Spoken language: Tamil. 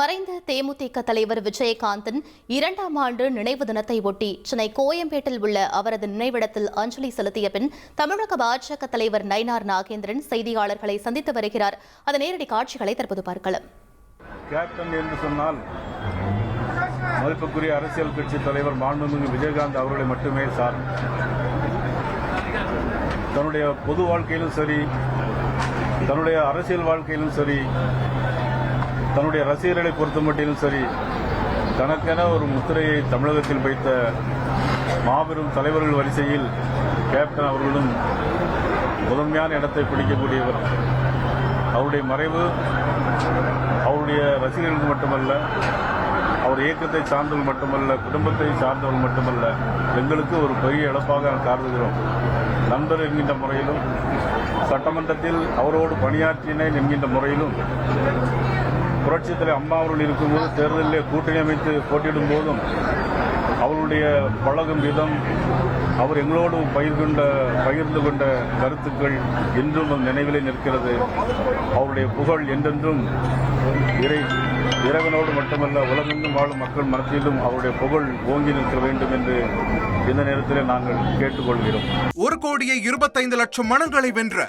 மறைந்த தேமுதிக தலைவர் விஜயகாந்தின் இரண்டாம் ஆண்டு நினைவு தினத்தை ஒட்டி சென்னை கோயம்பேட்டில் உள்ள அவரது நினைவிடத்தில் அஞ்சலி செலுத்திய பின் தமிழக பாஜக தலைவர் நயினார் நாகேந்திரன் செய்தியாளர்களை சந்தித்து வருகிறார். அதன் நேரடி காட்சிகளை தற்போது பார்க்கலாம். கேப்டன் என்று சொன்னால் மதிப்புக்குரிய அரசியல் கட்சி தலைவர் மாண்புமிகு விஜயகாந்த் அவர்களை மட்டுமே சார். தன்னுடைய பொது வாழ்க்கையிலும் சரி தன்னுடைய அரசியல் வாழ்க்கையிலும் சரி தன்னுடைய ரசிகர்களை பொறுத்த மட்டிலும் சரி தனக்கென ஒரு முத்திரையை தமிழகத்தில் வைத்த மாபெரும் தலைவர்கள் வரிசையில் கேப்டன் அவர்களும் முதன்மையான இடத்தை பிடிக்கக்கூடியவர். அவருடைய மறைவு அவருடைய ரசிகர்களுக்கு மட்டுமல்ல அவர் இயக்கத்தை சார்ந்தவர்கள் மட்டுமல்ல குடும்பத்தை சார்ந்தவர்கள் மட்டுமல்ல எங்களுக்கு ஒரு பெரிய இழப்பாக கருதுகிறோம். நண்பர் என்கின்ற முறையிலும் சட்டமன்றத்தில் அவரோடு பணியாற்றினேன் என்கின்ற முறையிலும் புரட்சித்தலை அம்மா அவர்கள் இருக்கும்போது தேர்தலில் கூட்டணி அமைத்து போட்டியிடும் போதும் அவருடைய பழகும் விதம் அவர் எங்களோடு பகிர்கொண்ட பகிர்ந்து கொண்ட கருத்துக்கள் என்றும் நினைவிலே நிற்கிறது. அவருடைய புகழ் என்றென்றும் இறை இறைவனோடு மட்டுமல்ல உலகெங்கும் வாழும் மக்கள் மனத்திலும் அவருடைய புகழ் ஓங்கி நிற்க வேண்டும் என்று இந்த நேரத்தில் நாங்கள் கேட்டுக்கொள்கிறோம். ஒரு கோடியே இருபத்தைந்து லட்சம் மனங்களை வென்ற